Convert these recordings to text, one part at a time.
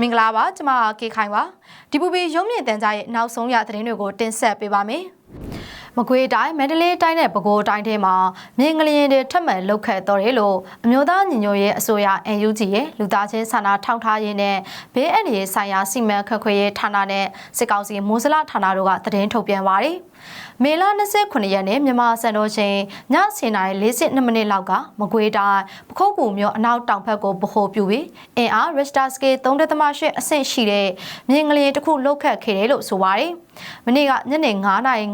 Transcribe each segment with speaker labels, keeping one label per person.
Speaker 1: မင်္ဂလာပါကျမကေခိုင်ပါဒီပူပီရုံးမြင့်တန်ကြားရဲ့နောက်ဆုံးရသတင်းတွေကိုတင်ဆက်ပေးပါမယ်မကွေးတိုင်းမန္တလေးတိုင်းနဲ့ပဲခူးတိုင်းထဲမှာမြင်းကလျင်တွေထပ်မံလုတ်ခတ်တော်တယ်လို့အမျိုးသားညီညွတ်ရေးအစိုးရ NUG ရဲ့လူသားချင်းစာနာထောက်ထားရေးနဲ့ဘေးအန္တရာယ်ဆိုင်ရာစီမံခန့်ခွဲရေးဌာနနဲ့စစ်ကောင်စီမိုးစလဌာနတို့ကသတင်းထုတ်ပြန်ပါတယ် မေလ29ရက်နေ့မြန်မာစံတော်ချိန်ည7:42မိနစ်လောက်ကမကွေးတိုင်းပခုတ်ကူမြို့အနောက်တောင်ဘက်ကိုဗဟိုပြုပြီးအင်အား Richter scale 3.8အဆင့်ရှိတဲ့မြင်းကလေးတစ်ခုလှုပ်ခတ်ခဲ့တယ်လို့ဆိုပါတယ်။မနေ့ကညနေ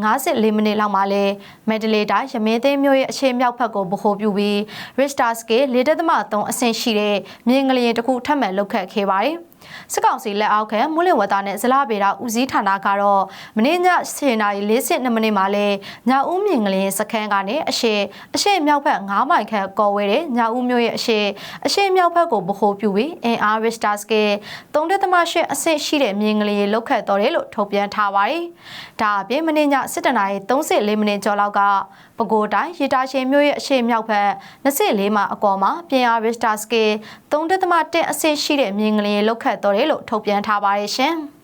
Speaker 1: 9:54မိနစ်လောက်မှာလဲမက်ဒလေတိုင်းရမင်းသိမ်းမြို့ရဲ့အခြေမြောက်ဘက်ကိုဗဟိုပြုပြီး Richter scale 4.3အဆင့်ရှိတဲ့မြင်းကလေးတစ်ခုထပ်မံလှုပ်ခတ်ခဲ့ပါတယ်။ စစ်ကောင်စီလက်အောက်ခံမူလဝတ္တနဲ့ဇလဗေဒဦးစီးဌာနကတော့မင်းည7:42မိနစ်မှာလဲညာဦးမြင်ကလေးစခန်းကနေအရှိအရှိမြောက်ဘက်9မိုင်ခန့်ကော်ဝဲတဲ့ညာဦးမြို့ရဲ့အရှိအရှိမြောက်ဘက်ကိုဗဟိုပြုပြီး NR Richter scale 3.8အဆင့်ရှိတဲ့မြင်ကလေးလောက်ခတ်တော်တယ်လို့ထုတ်ပြန်ထားပါတယ်။ဒါအပြင်မင်းည7:34မိနစ်ကျော်လောက်ကပဲခူးတိုင်းရေတာရှင်မြို့ရဲ့အရှိမြောက်ဘက်24မှာအကောမှာပြင်အား Richter scale 3.1အဆင့်ရှိတဲ့မြင်ကလေးလောက်ခတ်တော်တယ်လို့ထုတ်ပြန်ထားပါတယ်ရှင်။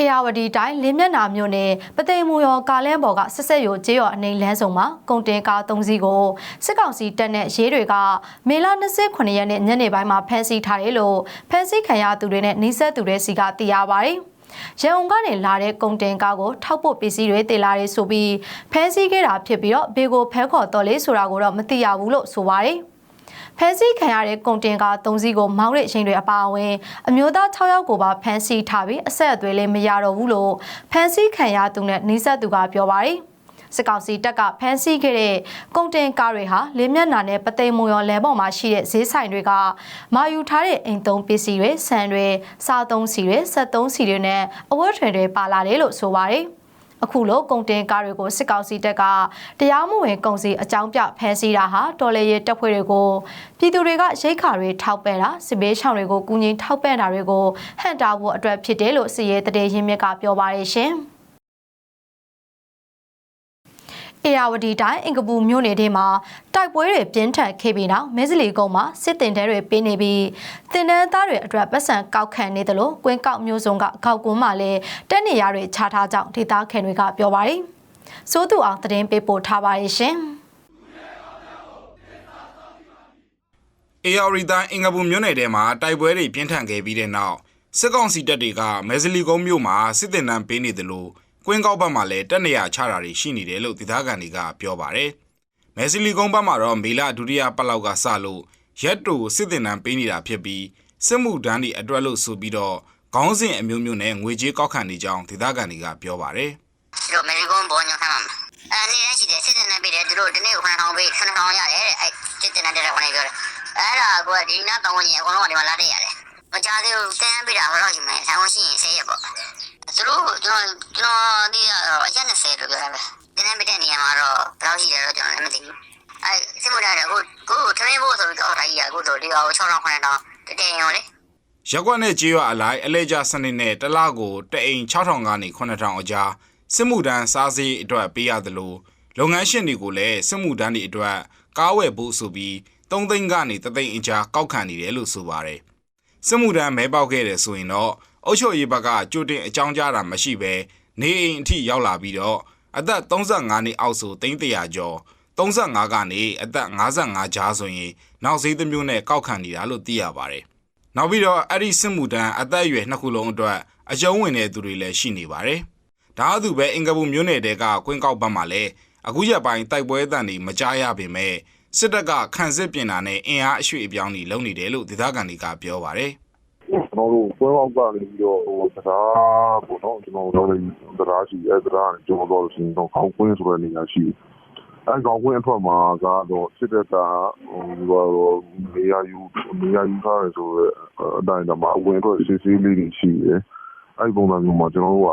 Speaker 1: အေယာဝတီတိုင်းလင်းမျက်နာမြို့နယ်ပသိမ်မူရောကားလန်းပေါ်ကဆက်ဆက်ရိုကျေးရွာအနေလန်းဆောင်မှာကုန်တင်ကား၃စီးကိုစစ်ကောင်စီတပ်နဲ့ရေးတွေကမေလ29ရက်နေ့ညနေပိုင်းမှာဖမ်းဆီးထားတယ်လို့ဖမ်းဆီးခံရသူတွေနဲ့နှိစက်သူတွေစီကသိရပါတယ်။ ရန်ကုန်ကနေလာတဲ့ကုန်တင်ကားကိုထောက်ပို့ပစ္စည်းတွေတင်လာတယ်ဆိုပြီးဖမ်းဆီးခဲ့တာဖြစ်ပြီးတော့ဘေကိုဖဲခေါ်တော်လေးဆိုတာကိုတော့မသိရဘူးလို့ဆိုပါတယ်။ဖမ်းဆီးခံရတဲ့ကုန်တင်ကား၃စီးကိုမောင်းတဲ့အချိန်တွေအပါအဝင်အမျိုးသား6ယောက်ကိုပါဖမ်းဆီးထားပြီးအဆက်အသွယ်လည်းမရတော့ဘူးလို့ဖမ်းဆီးခံရသူနဲ့နှိစက်သူကပြောပါတယ် စစ်ကောင်စီတပ်ကဖမ်းဆီးခဲ့တဲ့ကုန်တင်ကားတွေဟာလင်းမျက်နှာနဲ့ပသိမ်မုံရောလဲပေါ်မှာရှိတဲ့ဈေးဆိုင်တွေကမာယူထားတဲ့အိမ်သုံးပစ္စည်းတွေဆန်တွေစားသုံးစီတွေဆက်သုံးစီတွေနဲ့အဝတ်ထွင်တွေပါလာတယ်လို့ဆိုပါတယ်။အခုလိုကုန်တင်ကားတွေကိုစစ်ကောင်စီတပ်ကတရားမဝင်ကုန်စည်အကြောင်းပြဖမ်းဆီးတာဟာတော်လေရဲတပ်ဖွဲ့တွေကိုပြည်သူတွေကရိတ်ခါတွေထောက်ပံ့တာစစ်ဘေးရှောင်တွေကိုကူညီထောက်ပံ့တာတွေကိုဟန့်တာဖို့အတွက်ဖြစ်တယ်လို့စီရဲတရေရင်းမြစ်ကပြောပါတယ်ရှင်။ အေယာဝတီတိုင်းအင်ကပူမြို့နယ်ထဲမှာတိုက်ပွဲတွေပြင်းထန်ခဲ့ပြီးနောက်မဲစလီကုန်းမှာစစ်တင်တဲတွေပေးနေပြီးတင်တန်းသားတွေအတွက်ပတ်စံကောက်ခံနေတယ်လို့ကွင်းကောက်မျိုးစုံကကောက်ကွန်းမှာလည်းတက်နေရတွေခြားထားကြောင်းဒေသခံတွေကပြောပါတယ်။စိုးသူအောင်သတင်းပေးပို့ထားပါရဲ့ရှင်။
Speaker 2: အေယာရီတိုင်းအင်္ဂပူမြို့နယ်ထဲမှာတိုက်ပွဲတွေပြင်းထန်ခဲ့ပြီးတဲ့နောက်စစ်ကောင်စီတပ်တွေကမဲဇလီကုန်းမြို့မှာစစ်တင်နန်းပေးနေတယ်လို့ ကွင်းကောက်ဘက်မှာလည်းတက်နေရချတာတွေရှိနေတယ်လို့ဒေသခံတွေကပြောပါတယ်။မဲဇလီကုန်းဘက်မှာတော့မေလဒုတိယပတ်လောက်ကစလို့ရက်တူစစ်တင်နန်းပေးနေတာဖြစ်ပြီးစစ်မှုတန်းတွေအတွက်လို့ဆိုပြီးတော့ခေါင်းစဉ်အမျိုးမျိုးနဲ့ငွေကြေးကောက်ခံနေကြောင်းဒေသခံတွေကပြောပါတယ်
Speaker 3: သူတို့အမေရိကန်ဘောညခမ်းမှာအဲနေရရှိတယ်စစ်တင်နေပြီတယ်သူတို့ဒီနေ့ခဏထောင်ပေးခဏထောင်ရတယ်တဲ့အဲစစ်တင်နေတဲ့ခဏပြောတယ်အဲ့ဒါကဒီနာတောင်းဝင်အကုန်လုံးကဒီမှာလာတဲ့ရတယ်မကြသေးဘူးတန်းပေးတာဟောတော့ရှိမယ်ဆောင်းရှိရင်ဆေးရပေါ့ သူတို့ကျွန်တော်ကျွန်တော်ဒီကတော့အရက်20လို့ပြောတာပဲဒီနေ့မတဲ့နေရာမှာတော့ဘယ်လောက်ရှိတယ်တော့ကျွန်တော်လည်းမသိဘူးအဲစစ်မှုထမ်းတယ်ကိုကိုထမင်းဖို့ဆိုပြီးတော့ထားကြီးရကိုတို့ဒီအောင်6000 9000တောင်းတကယ်ရောလေ။
Speaker 2: ရက်ကွက်နဲ့ကြေးရွာအလိုက်အလဲကျစနစ်နဲ့တစ်လကိုတအိမ်6000ကနေ9000အကြားစစ်မှုတန်းစားစည်းအတွက်ပေးရတယ်လို့လုပ်ငန်းရှင်တွေကိုလည်းစစ်မှုတန်းတွေအတွက်ကားဝယ်ဖို့ဆိုပြီး3သိန်းကနေ3သိန်းအကြားကောက်ခံနေတယ်လို့ဆိုပါတယ်။စစ်မှုတန်းမဲပေါက်ခဲ့တယ်ဆိုရင်တော့ အုပ်ချုပ်ရေးဘက်ကကြိုတင်အကြောင်းကြားတာမရှိဘဲနေအိမ်အထိရောက်လာပြီးတော့အသက်35နှစ်အောက်ဆိုသိန်း100ကျော်35ကနေအသက်55ကြားဆိုရင်နောက်ဈေးတစ်မျိုးနဲ့ကောက်ခံနေတာလို့သိရပါတယ်။နောက်ပြီးတော့အဲ့ဒီစစ်မှုတန်းအသက်အရွယ်နှစ်ခုလုံးအတွက်အကျုံးဝင်တဲ့သူတွေလည်းရှိနေပါတယ်။ဒါအတူပဲအင်္ဂပူမျိုးနယ်တဲကကွင်းကောက်ဘက်မှာလည်းအခုရက်ပိုင်းတိုက်ပွဲအတန်တွေမကြားရပေမဲ့စစ်တပ်ကခန့်စစ်ပြင်တာနဲ့အင်အားအရွှေ့အပြောင်းတွေလုပ်နေတယ်လို့ဒေသခံတွေကပြောပါတယ်
Speaker 4: ကျွန်တော်တို့ပွဲပေါက်ကနေပြီးတော့ဟိုတရားပေါ့နော်ကျွန်တော်တို့လည်းတရားရှိအဲတရားနဲ့ကျွန်တော်တို့ရှင်တော့ခေါင်းကွင်းဆိုတဲ့နေရာရှိအဲခေါင်းကွင်းအထွက်မှာကတော့စစ်တပ်ကဟိုဒီကတော့နေရာယူနေရာယူထားတယ်ဆိုတော့အတိုင်းတမှာအဝင်တော့စစ်စစ်လေးတွေရှိတယ်အဲပုံစံမျိုးမှာကျွန်တော်တို့က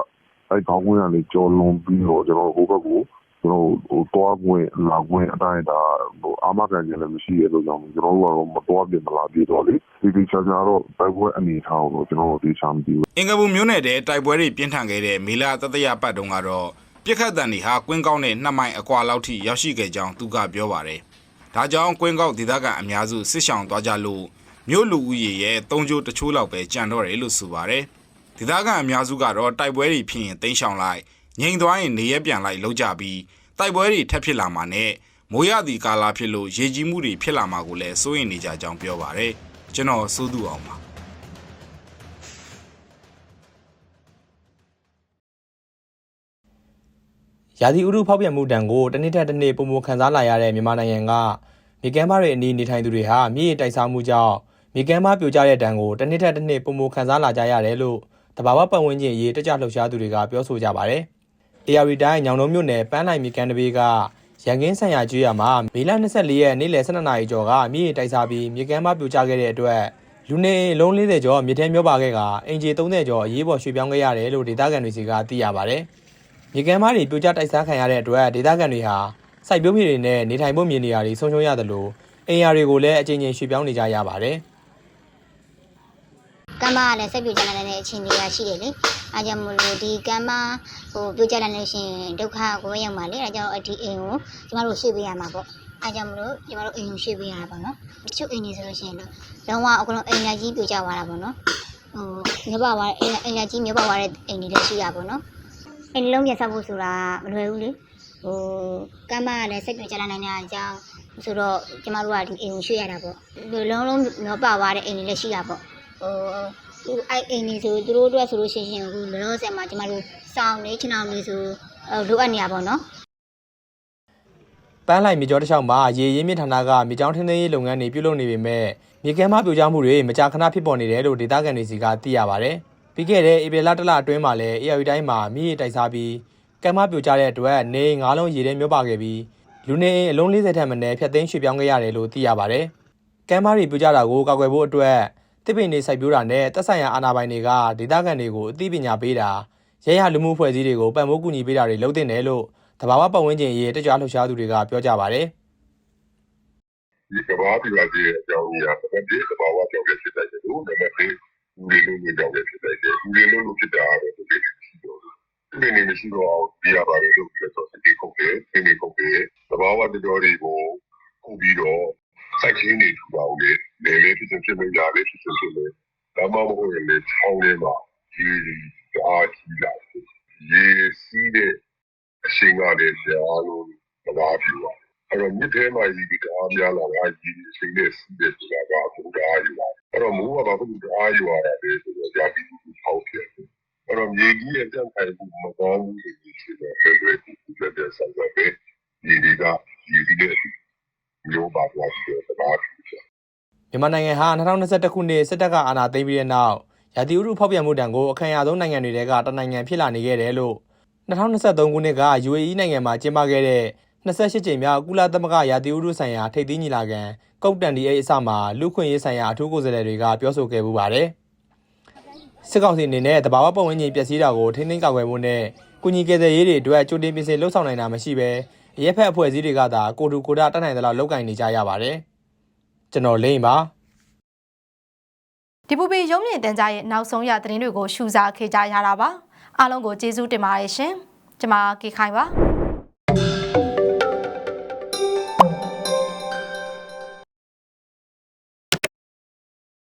Speaker 4: အဲခေါင်းကွင်းကနေကြော်လွန်ပြီးတော့ကျွန်တော်တို့ဟိုဘက်ကို ကျွန်တော်ဟိုတွားကွင်းလာကွင်းအတိုင်းဒါဟိုအာမခံခြင်းလည်းမရှိရလို့ကြောင့်ကျွန်တော်တို့ကတော့မတွားပြင်မလာပြေတော့လေဒီဒီချာချာတော့တိုက်ပွဲအနေထားတော့ကျွန်တော်တို့ဒီချာမသိဘူး။
Speaker 2: အင်္ဂပူမျိုးနယ်တဲတိုက်ပွဲတွေပြင်းထန်ခဲ့တဲ့မေလတတရပတ်တုန်းကတော့ပြစ်ခတ်တန်တွေဟာကွင်းကောင်းတဲ့နှစ်မိုင်အကွာလောက်ထိရောက်ရှိခဲ့ကြောင်းသူကပြောပါတယ်။ဒါကြောင့်ကွင်းကောက်ဒေသခံအများစုစစ်ဆောင်သွားကြလို့မြို့လူဦးရေရဲ့၃ကျိုးတချိုးလောက်ပဲကြံတော့တယ်လို့ဆိုပါတယ်ဒေသခံအများစုကတော့တိုက်ပွဲတွေဖြစ်ရင်တင်းရှောင်လိုက် ငြိမ်သွားရင်နေရပြန်လိုက်လောက်ကြပြီးတိုက်ပွဲတွေထပ်ဖြစ်လာမှာနဲ့မိုးရသည့်ကာလဖြစ်လို့ရေကြီးမှုတွေဖြစ်လာမှာကိုလည်းစိုးရိမ်နေကြကြောင်းပြောပါတယ်ကျွန်တော်စိုးသူအောင်ပါ
Speaker 5: ရာသီဥတုဖောက်ပြန်မှုတံကိုတစ်နှစ်ထက်တစ်နှစ်ပုံမခံစားလာရတဲ့မြန်မာနိုင်ငံကမြေကမ်းမတွေအနီးနေထိုင်သူတွေဟာမြေရီတိုက်စားမှုကြောင့်မြေကမ်းမပြိုကျတဲ့တံကိုတစ်နှစ်ထက်တစ်နှစ်ပုံမခံစားလာကြရတယ်လို့တဘာဝပတ်ဝန်းကျင်အရေးတကြလှုပ်ရှားသူတွေကပြောဆိုကြပါတယ်။ AR တိုင်းညောင်နှုံမြို့နယ်ပန်းနိုင်မြေကမ်းတဘေးကရန်ကင်းဆန်ရကျွေးရမှာမေလ24ရက်နေ့လယ်12နာရီကျော်ကမြေရီတိုက်စားပြီးမြေကမ်းမပြိုကျခဲ့တဲ့အတွက်လူနေအလုံး40ကျော်မြေထဲမျောပါခဲ့ကအင်ဂျီ30ကျော်အရေးပေါ်ရွှေ့ပြောင်းခဲ့ရတယ်လို့ဒေသခံတွေစီကသိရပါတယ်။မြေကမ်းမားတွေပြိုကျတိုက်စားခံရတဲ့အတွက်ဒေသခံတွေဟာစိုက်ပျိုးမြေတွေနဲ့နေထိုင်ဖို့မြေနေရာတွေဆုံးရှုံးရသလိုအိမ်ယာတွေကိုလည်းအကျဉ်းချင်းရွှေ့ပြောင်းနေကြရပါတယ်
Speaker 6: ကမ်းမကလည်းစိတ်ပြူကြတဲ့အခြေအနေကရှိတယ်လေအဲကြောင့်မလို့ဒီကမ်းမဟိုပြူကြလာလို့ရှိရင်ဒုက္ခကိုရောက်မှာလေအဲကြောင့်ဒီအိမ်ကိုကျမတို့ရွှေ့ပေးရမှာပေါ့အဲကြောင့်မလို့ကျမတို့အိမ်ကိုရွှေ့ပေးရတာပေါ့နော်တချို့အိမ်ကြီးဆိုလို့ရှိရင်တော့လုံးဝအကုန်လုံးအိမ်ယာကြီးပြူကြသွားတာပေါ့နော်ဟိုမြပါသွားအိမ်အိမ်ယာကြီးမြပါသွားတဲ့အိမ်တွေလည်းရှိရပါတော့အိမ်လုံးပြန်ဆောက်ဖို့ဆိုတာမလွယ်ဘူးလေဟိုကမ်းမကလည်းစိတ်ပြူကြလာနိုင်တဲ့အကြောင်းဆိုတော့ကျမတို့ကဒီအိမ်ကိုရွှေ့ရတာပေါ့လုံးလုံးမျောပါသွားတဲ့အိမ်တွေလည်းရှိရပေါ့ ဟိုသူအဲ့အိမ်နေဆိုသူတို့အတွက်ဆိုလို့ရှိရင်အခုလောလောဆယ်မှာကျမတို့စောင်းနေချင်အောင်နေဆိုလိုအပ်နေရပါတော့နော်
Speaker 5: ပန်းလိုက်မြေကျောတစ်လျှောက်မှာရေရင်းမြစ်ဌာနကမြေကျောင်းထင်းထင်းရေးလုပ်ငန်းတွေပြုလုပ်နေပေမဲ့မြေကမ်းမပြိုကျမှုတွေမကြာခဏဖြစ်ပေါ်နေတယ်လို့ဒေသခံတွေစီကသိရပါတယ်ပြီးခဲ့တဲ့ဧပြီလတစ်လအတွင်းမှာလည်း AR တိုင်းမှာမြေရီတိုက်စားပြီးကမ်းမပြိုကျတဲ့အတွက်နေငါးလုံးရေထဲမျောပါခဲ့ပြီးလူနေအိမ်အလုံး40ထက်မနည်းဖြတ်သိမ်းရွှေ့ပြောင်းခဲ့ရတယ်လို့သိရပါတယ်ကမ်းမတွေပြိုကျတာကိုကာကွယ်ဖို့အတွက် တစ်ပင်တွေစိုက်ပျိုးတာနဲ့တက်ဆိုင်ရာအာဏာပိုင်တွေကဒေသခံတွေကိုအသိပညာပေးတာရရလူမှုဖွဲ့စည်းတွေကိုပံ့ပိုးကူညီပေးတာတွေလုပ်တင်တယ်လို့တဘာဝပတ်ဝန်းကျင်အရေးတကြားလှုပ်ရှားသူတွေကပြောကြပါတယ်
Speaker 4: ဒီကဘာပြပါသေးအကြောင်းကြီးကတကယ်ဒီကဘာဝကြောင့်ဖြစ်တဲ့လို့နံပါတ်၄ဦးလေးလုံးကြောင့်ဖြစ်တဲ့ဦးလေးလုံးလို့ဖြစ်တာတော့ဒီလိုရှိတော့ဒီနေ့မရှိတော့ဒီရပါတယ်လို့ပြောဆိုစီခုတ်တယ်ဒီနေ့ခုတ်တယ်ကဘာဝတတော်တွေကိုခုပြီးတော့ စိုက်ခင်းနေထူပါဦးလေလေလေးဖြစ်ဖြစ်နေကြလေးဖြစ်ဖြစ်နေဒါမှမဟုတ်ရင်လေချောင်းလေးမှာဒီအားကြီးလာရေစီးတဲ့အရှင်ကလည်းကြားလို့ကဘာပြပါအဲ့တော့မြစ်ထဲမှာကြီးဒီတအားများလာတာကြီးအချိန်နဲ့စီးတဲ့ဆိုတာကဘုရားယူပါအဲ့တော့မိုးကဘာဖြစ်လို့တအားယူရတာလဲဆိုတော့ကြာပြီးပြီးပေါက်ဖြစ်တယ်အဲ့တော့မြေကြီးရဲ့တန့်ခိုင်မှုမကောင်းဘူးဆိုပြီးရှိတော့လွယ်လွယ်ကူကူလက်တဲ့ဆောင်ရွက်ပဲဒီဒီကဒီဒီနဲ့ မျိုးပါသွားပြီးတော့တအားဖြစ်တယ်
Speaker 5: မြန်မာနိုင်ငံဟာ2021ခုနှစ်စစ်တပ်ကအာဏာသိမ်းပြီးတဲ့နောက်ရာသီဥတုဖောက်ပြန်မှုတံကိုအခမ်းအရဆုံးနိုင်ငံတွေကတနိုင်ငံဖြစ်လာနေခဲ့တယ်လို့2023ခုနှစ်က UAE နိုင်ငံမှာကျင်းပခဲ့တဲ့28ကြိမ်မြောက်ကုလသမဂ္ဂရာသီဥတုဆိုင်ရာထိပ်သီးညီလာခံကုတ်တန်ဒီအိတ်အစမှာလူခွင့်ရေးဆိုင်ရာအထူးကိုယ်စားလှယ်တွေကပြောဆိုခဲ့ပူပါတယ်စစ်ကောင်စီအနေနဲ့တဘာဝပတ်ဝန်းကျင်ပျက်စီးတာကိုထိန်းသိမ်းကာကွယ်ဖို့နဲ့ကုညီကယ်ဆယ်ရေးတွေအတွက်ကြိုတင်ပြင်ဆင်လှုပ်ဆောင်နိုင်တာမရှိဘဲအ ရက်ဖက်အဖွဲ့အစည်းတွေကသာကိုတူကိုတာတတ်နိုင်သလောက်လုပ်ကင်နေကြရပါတယ်ကျွန်တော်လိမ့်ပါ
Speaker 1: ဒီပူပီရုံးမြင့်တန်ကြားရဲ့နောက်ဆုံးရသတင်းတွေကိုရှုစားခေကြရတာပါအားလုံးကိုကျေးဇူးတင်ပါတယ်ရှင်ကျွန်မကေခိုင်ပါ